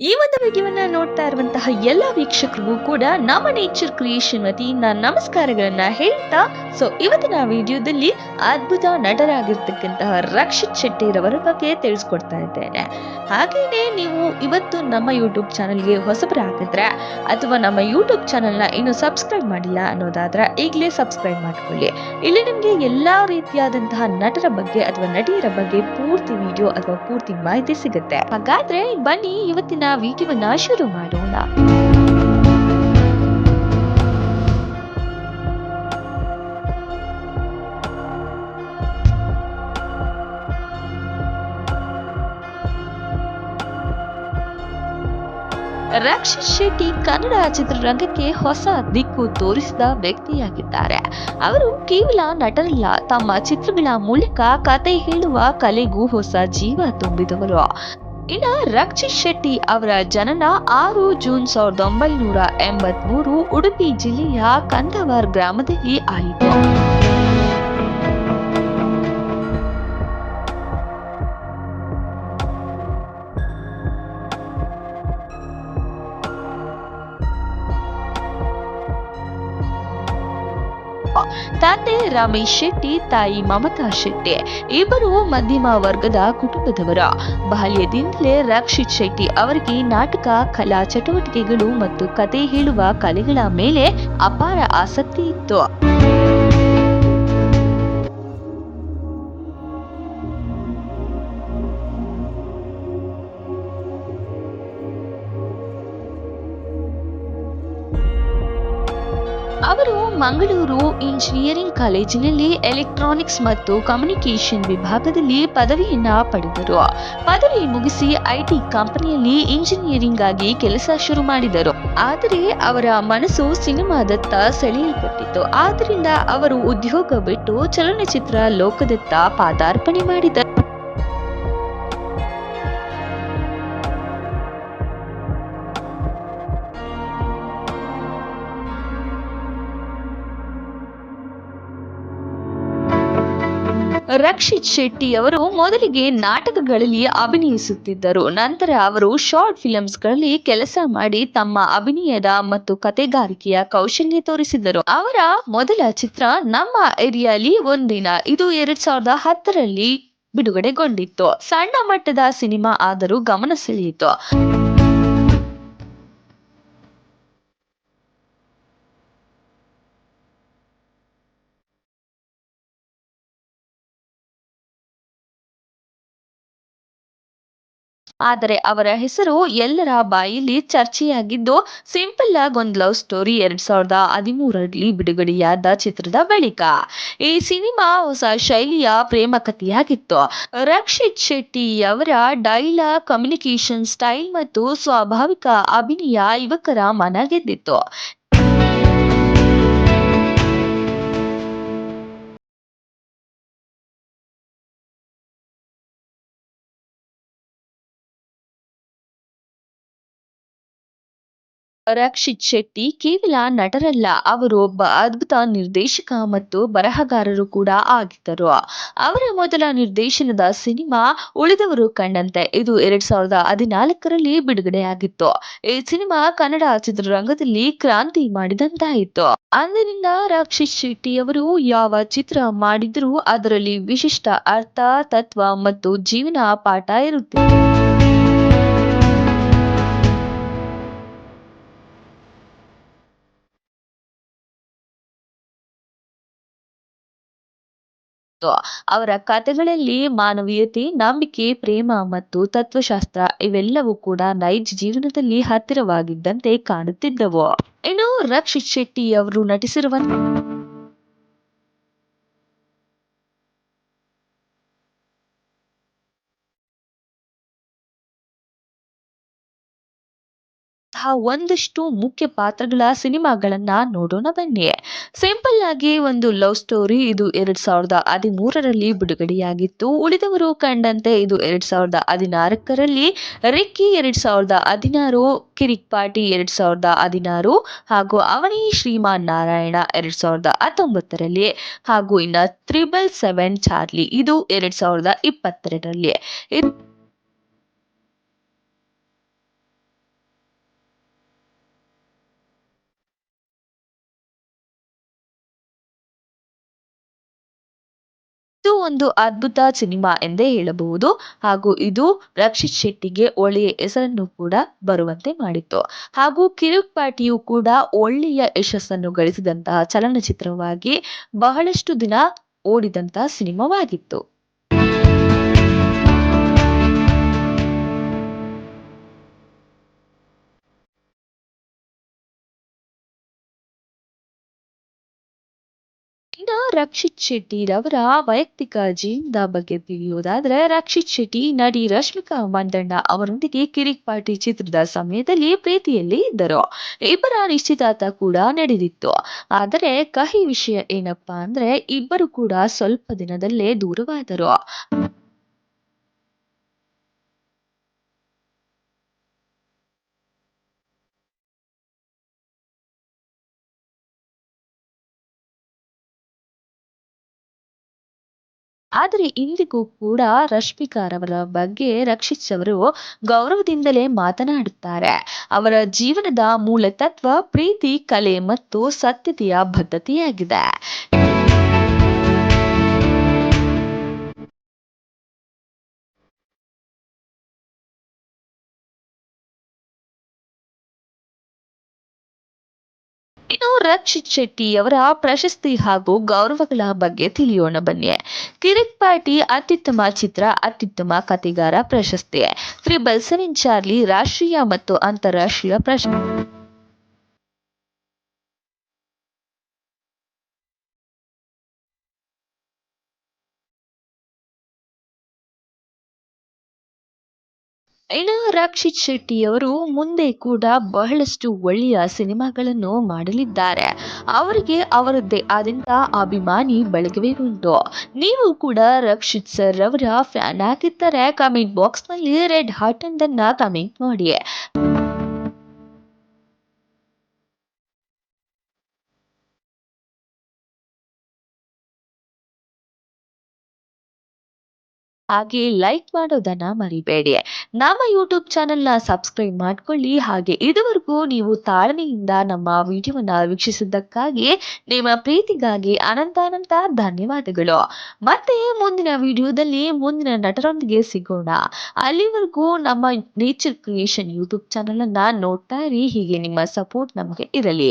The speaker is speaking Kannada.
ಈ ಒಂದು ವಿಡಿಯೋವನ್ನ ನೋಡ್ತಾ ಇರುವಂತಹ ಎಲ್ಲ ವೀಕ್ಷಕರಿಗೂ ಕೂಡ ನಮ್ಮ ನೇಚರ್ ಕ್ರಿಯೇಷನ್ ವತಿಯಿಂದ ನಮಸ್ಕಾರಗಳನ್ನ ಹೇಳ್ತಾ ಸೊ ಇವತ್ತಿನ ವಿಡಿಯೋದಲ್ಲಿ ಅದ್ಭುತ ನಟರಾಗಿರ್ತಕ್ಕಂತಹ ರಕ್ಷಿತ್ ಶೆಟ್ಟಿರವರ ಬಗ್ಗೆ ತಿಳಿಸ್ಕೊಡ್ತಾ ಇದ್ದೇನೆ. ಹಾಗೇನೆ ನೀವು ಇವತ್ತು ನಮ್ಮ ಯೂಟ್ಯೂಬ್ ಚಾನಲ್ಗೆ ಹೊಸಬರಾಗಿದ್ರೆ ಅಥವಾ ನಮ್ಮ ಯೂಟ್ಯೂಬ್ ಚಾನಲ್ನ ಇನ್ನು ಸಬ್ಸ್ಕ್ರೈಬ್ ಮಾಡಿಲ್ಲ ಅನ್ನೋದಾದ್ರೆ ಈಗಲೇ ಸಬ್ಸ್ಕ್ರೈಬ್ ಮಾಡ್ಕೊಳ್ಳಿ. ಇಲ್ಲಿ ನಿಮಗೆ ಎಲ್ಲ ರೀತಿಯಾದಂತಹ ನಟರ ಬಗ್ಗೆ ಅಥವಾ ನಟಿಯರ ಬಗ್ಗೆ ಪೂರ್ತಿ ವಿಡಿಯೋ ಅಥವಾ ಪೂರ್ತಿ ಮಾಹಿತಿ ಸಿಗುತ್ತೆ. ಹಾಗಾದ್ರೆ ಬನ್ನಿ ಇವತ್ತಿನ ವಿಡಿಯೋವನ್ನ ಶುರು ಮಾಡೋಣ. ರಕ್ಷಿತ್ ಶೆಟ್ಟಿ ಕನ್ನಡ ಚಿತ್ರರಂಗಕ್ಕೆ ಹೊಸ ದಿಕ್ಕು ತೋರಿಸಿದ ವ್ಯಕ್ತಿಯಾಗಿದ್ದಾರೆ. ಅವರು ಕೇವಲ ನಟರಲ್ಲ, ತಮ್ಮ ಚಿತ್ರಗಳ ಮೂಲಕ ಕತೆ ಹೇಳುವ ಕಲೆಗೂ ಹೊಸ ಜೀವ ತುಂಬಿದವರು. ಇನ್ನ ರಕ್ಷಿತ್ ಶೆಟ್ಟಿ ಅವರ ಜನನ ಆರು ಜೂನ್ ಸಾವಿರದ ಒಂಬೈನೂರ ಎಂಬತ್ ಮೂರು ಉಡುಪಿ ಜಿಲ್ಲೆಯ ಕಂದವಾರ್ ಗ್ರಾಮದಲ್ಲಿ ಆಯಿತು. ತಂದೆ ರಮೇಶ್ ಶೆಟ್ಟಿ ತಾಯಿ ಮಮತಾ ಶೆಟ್ಟಿ ಇಬ್ಬರು ಮಧ್ಯಮ ವರ್ಗದ ಕುಟುಂಬದವರ. ಬಾಲ್ಯದಿಂದಲೇ ರಕ್ಷಿತ್ ಶೆಟ್ಟಿ ಅವರಿಗೆ ನಾಟಕ, ಕಲಾ ಚಟುವಟಿಕೆಗಳು ಮತ್ತು ಕತೆ ಹೇಳುವ ಕಲೆಗಳ ಮೇಲೆ ಅಪಾರ ಆಸಕ್ತಿ ಇತ್ತು. ಅವರು ಮಂಗಳೂರು ಇಂಜಿನಿಯರಿಂಗ್ ಕಾಲೇಜಿನಲ್ಲಿ ಎಲೆಕ್ಟ್ರಾನಿಕ್ಸ್ ಮತ್ತು ಕಮ್ಯುನಿಕೇಷನ್ ವಿಭಾಗದಲ್ಲಿ ಪದವಿಯನ್ನ ಪಡೆದರು. ಪದವಿ ಮುಗಿಸಿ ಐಟಿ ಕಂಪನಿಯಲ್ಲಿ ಇಂಜಿನಿಯರಿಂಗ್ ಆಗಿ ಕೆಲಸ ಶುರು ಮಾಡಿದರು. ಆದರೆ ಅವರ ಮನಸ್ಸು ಸಿನಿಮಾದತ್ತ ಸೆಳೆಯಲ್ಪಟ್ಟಿತ್ತು. ಆದ್ದರಿಂದ ಅವರು ಉದ್ಯೋಗ ಬಿಟ್ಟು ಚಲನಚಿತ್ರ ಲೋಕದತ್ತ ಪಾದಾರ್ಪಣೆ ಮಾಡಿದರು. ರಕ್ಷಿತ್ ಶೆಟ್ಟಿ ಅವರು ಮೊದಲಿಗೆ ನಾಟಕಗಳಲ್ಲಿ ಅಭಿನಯಿಸುತ್ತಿದ್ದರು. ನಂತರ ಅವರು ಶಾರ್ಟ್ ಫಿಲಮ್ಸ್ಗಳಲ್ಲಿ ಕೆಲಸ ಮಾಡಿ ತಮ್ಮ ಅಭಿನಯದ ಮತ್ತು ಕತೆಗಾರಿಕೆಯ ಕೌಶಲ್ಯ ತೋರಿಸಿದರು ಅವರ ಮೊದಲ ಚಿತ್ರ ನಮ್ಮ ಏರಿಯಾಲಿ ಒಂದಿನ. ಇದು ಎರಡ್ ಸಾವಿರದ ಹತ್ತರಲ್ಲಿ ಬಿಡುಗಡೆಗೊಂಡಿತ್ತು. ಸಣ್ಣ ಮಟ್ಟದ ಸಿನಿಮಾ ಆದರೂ ಗಮನ ಸೆಳೆಯಿತು. ಆದರೆ ಅವರ ಹೆಸರು ಎಲ್ಲರ ಬಾಯಲ್ಲಿ ಚರ್ಚೆಯಾಗಿದ್ದು, ಸಿಂಪಲ್ ಆಗಿ ಒಂದು ಲವ್ ಸ್ಟೋರಿ ಎರಡ್ ಸಾವಿರದ ಹದಿಮೂರರಲ್ಲಿ ಬಿಡುಗಡೆಯಾದ ಚಿತ್ರದ ಬಳಿಕ. ಈ ಸಿನಿಮಾ ಹೊಸ ಶೈಲಿಯ ಪ್ರೇಮ ಕಥೆಯಾಗಿತ್ತು. ರಕ್ಷಿತ್ ಶೆಟ್ಟಿ ಅವರ ಡೈಲಾಗ್ ಕಮ್ಯುನಿಕೇಶನ್ ಸ್ಟೈಲ್ ಮತ್ತು ಸ್ವಾಭಾವಿಕ ಅಭಿನಯ ಯುವಕರ ಮನ ಗೆದ್ದಿತ್ತು. ರಕ್ಷಿತ್ ಶೆಟ್ಟಿ ಕೇವಲ ನಟರಲ್ಲ, ಅವರು ಒಬ್ಬ ಅದ್ಭುತ ನಿರ್ದೇಶಕ ಮತ್ತು ಬರಹಗಾರರು ಕೂಡ ಆಗಿದ್ದರು. ಅವರ ಮೊದಲ ನಿರ್ದೇಶನದ ಸಿನಿಮಾ ಉಳಿದವರು ಕಂಡಂತೆ ಇದು ಎರಡ್ ಸಾವಿರದ ಹದಿನಾಲ್ಕರಲ್ಲಿ ಬಿಡುಗಡೆಯಾಗಿತ್ತು. ಈ ಸಿನಿಮಾ ಕನ್ನಡ ಚಿತ್ರರಂಗದಲ್ಲಿ ಕ್ರಾಂತಿ ಮಾಡಿದಂತಾಯಿತು. ಅಂದಿನಿಂದ ರಕ್ಷಿತ್ ಶೆಟ್ಟಿ ಅವರು ಯಾವ ಚಿತ್ರ ಮಾಡಿದರೂ ಅದರಲ್ಲಿ ವಿಶಿಷ್ಟ ಅರ್ಥ, ತತ್ವ ಮತ್ತು ಜೀವನ ಪಾಠ ಇರುತ್ತೆ. ಅವರ ಕಥೆಗಳಲ್ಲಿ ಮಾನವೀಯತೆ, ನಂಬಿಕೆ, ಪ್ರೇಮ ಮತ್ತು ತತ್ವಶಾಸ್ತ್ರ ಇವೆಲ್ಲವೂ ಕೂಡ ನೈಜ ಜೀವನದಲ್ಲಿ ಹತ್ತಿರವಾಗಿದ್ದಂತೆ ಕಾಣುತ್ತಿದ್ದವು. ಇನ್ನು ರಕ್ಷಿತ್ ಶೆಟ್ಟಿ ಅವರು ನಟಿಸಿರುವಂತಹ ಒಂದಷ್ಟು ಮುಖ್ಯ ಪಾತ್ರಗಳ ಸಿನಿಮಾಗಳನ್ನ ನೋಡೋಣ ಬನ್ನಿ. ಸಿಂಪಲ್ ಆಗಿ ಒಂದು ಲವ್ ಸ್ಟೋರಿ ಇದು ಎರಡ್ ಸಾವಿರದ ಹದಿಮೂರರಲ್ಲಿ ಬಿಡುಗಡೆಯಾಗಿತ್ತು. ಉಳಿದವರು ಕಂಡಂತೆ ಇದು ಎರಡ್ ಸಾವಿರದ ಹದಿನಾಲ್ಕರಲ್ಲಿ ರಿಕ್ಕಿ ಎರಡ್ ಸಾವಿರದ ಹದಿನಾರು, ಕಿರಿಕ್ ಪಾಟಿ ಎರಡ್ ಸಾವಿರದ ಹದಿನಾರು ಹಾಗೂ ಅವನಿ ಶ್ರೀಮಾನ್ ನಾರಾಯಣ ಎರಡ್ ಸಾವಿರದ ಹತ್ತೊಂಬತ್ತರಲ್ಲಿ ಹಾಗೂ ಇನ್ನ ತ್ರಿಬಲ್ ಸೆವೆನ್ ಚಾರ್ಲಿ ಇದು ಎರಡ್ ಸಾವಿರದ ಇಪ್ಪತ್ತೆರಡರಲ್ಲಿ. ಒಂದು ಅದ್ಭುತ ಸಿನಿಮಾ ಎಂದೇ ಹೇಳಬಹುದು. ಹಾಗೂ ಇದು ರಕ್ಷಿತ್ ಶೆಟ್ಟಿಗೆ ಒಳ್ಳೆಯ ಹೆಸರನ್ನು ಕೂಡ ಬರುವಂತೆ ಮಾಡಿತ್ತು. ಹಾಗೂ ಕಿರುಕ್ ಪಾಟಿಯು ಕೂಡ ಒಳ್ಳೆಯ ಯಶಸ್ಸನ್ನು ಗಳಿಸಿದಂತಹ ಚಲನಚಿತ್ರವಾಗಿ ಬಹಳಷ್ಟು ದಿನ ಓಡಿದಂತಹ ಸಿನಿಮಾವಾಗಿತ್ತು. ರಕ್ಷಿತ್ ಶೆಟ್ಟಿರವರ ವೈಯಕ್ತಿಕ ಜೀವನದ ಬಗ್ಗೆ ತಿಳಿಯುವುದಾದ್ರೆ, ರಕ್ಷಿತ್ ಶೆಟ್ಟಿ ನಟಿ ರಶ್ಮಿಕಾ ಮಂದಣ್ಣ ಅವರೊಂದಿಗೆ ಕಿರಿಕ್ ಪಾರ್ಟಿ ಚಿತ್ರದ ಸಮಯದಲ್ಲಿ ಪ್ರೀತಿಯಲ್ಲಿ ಇದ್ದರು. ಇಬ್ಬರ ನಿಶ್ಚಿತಾರ್ಥ ಕೂಡ ನಡೆದಿತ್ತು. ಆದರೆ ಕಹಿ ವಿಷಯ ಏನಪ್ಪಾ ಅಂದ್ರೆ, ಇಬ್ಬರು ಕೂಡ ಸ್ವಲ್ಪ ದಿನದಲ್ಲೇ ದೂರವಾದರು. ಆದರೆ ಇಂದಿಗೂ ಕೂಡ ರಶ್ಮಿಕಾರವರ ಬಗ್ಗೆ ರಕ್ಷಿಸವರು ಗೌರವದಿಂದಲೇ ಮಾತನಾಡುತ್ತಾರೆ. ಅವರ ಜೀವನದ ಮೂಲ ತತ್ವ ಪ್ರೀತಿ, ಕಲೆ ಮತ್ತು ಸತ್ಯತೆಯ ಬದ್ಧತೆಯಾಗಿದೆ. ಇನ್ನು ರಕ್ಷಿತ್ ಶೆಟ್ಟಿ ಅವರ ಪ್ರಶಸ್ತಿ ಹಾಗೂ ಗೌರವಗಳ ಬಗ್ಗೆ ತಿಳಿಯೋಣ ಬನ್ನಿ. ಕಿರಿಕ್ ಪಾರ್ಟಿ ಅತ್ಯುತ್ತಮ ಚಿತ್ರ ಅತ್ಯುತ್ತಮ ಕಥೆಗಾರ ಪ್ರಶಸ್ತಿ ತ್ರಿಬಲ್ ಸೆವೆನ್ ಚಾರ್ಲಿ ರಾಷ್ಟ್ರೀಯ ಮತ್ತು ಅಂತಾರಾಷ್ಟ್ರೀಯ ಪ್ರಶಸ್ತಿ. ಇನ್ನು ರಕ್ಷಿತ್ ಶೆಟ್ಟಿಯವರು ಮುಂದೆ ಕೂಡ ಬಹಳಷ್ಟು ಒಳ್ಳೆಯ ಸಿನಿಮಾಗಳನ್ನು ಮಾಡಲಿದ್ದಾರೆ. ಅವರಿಗೆ ಅವರದ್ದೇ ಆದಂತಹ ಅಭಿಮಾನಿ ಬಳಗವೇ ಉಂಟು. ನೀವು ಕೂಡ ರಕ್ಷಿತ್ ಸರ್ ಅವರ ಫ್ಯಾನ್ ಆಗಿದ್ದರೆ ಕಮೆಂಟ್ ಬಾಕ್ಸ್ನಲ್ಲಿ ರೆಡ್ ಹಾರ್ಟ್ ಒಂದನ್ನ ಕಮೆಂಟ್ ಮಾಡಿ. ಹಾಗೆ ಲೈಕ್ ಮಾಡೋದನ್ನ ಮರಿಬೇಡಿ. ನಮ್ಮ ಯೂಟ್ಯೂಬ್ ಚಾನೆಲ್ನ ಸಬ್ಸ್ಕ್ರೈಬ್ ಮಾಡ್ಕೊಳ್ಳಿ. ಹಾಗೆ ಇದುವರೆಗೂ ನೀವು ತಾಳ್ಮೆಯಿಂದ ನಮ್ಮ ವಿಡಿಯೋವನ್ನ ವೀಕ್ಷಿಸಿದ್ದಕ್ಕಾಗಿ ನಿಮ್ಮ ಪ್ರೀತಿಗಾಗಿ ಅನಂತಾನಂತ ಧನ್ಯವಾದಗಳು. ಮತ್ತೆ ಮುಂದಿನ ವಿಡಿಯೋದಲ್ಲಿ ಮುಂದಿನ ನಟರೊಂದಿಗೆ ಸಿಗೋಣ. ಅಲ್ಲಿವರೆಗೂ ನಮ್ಮ ನೇಚರ್ ಕ್ರಿಯೇಷನ್ ಯೂಟ್ಯೂಬ್ ಚಾನೆಲ್ ಅನ್ನ ನೋಡ್ತಾ ಇರಿ. ಹೀಗೆ ನಿಮ್ಮ ಸಪೋರ್ಟ್ ನಮಗೆ ಇರಲಿ.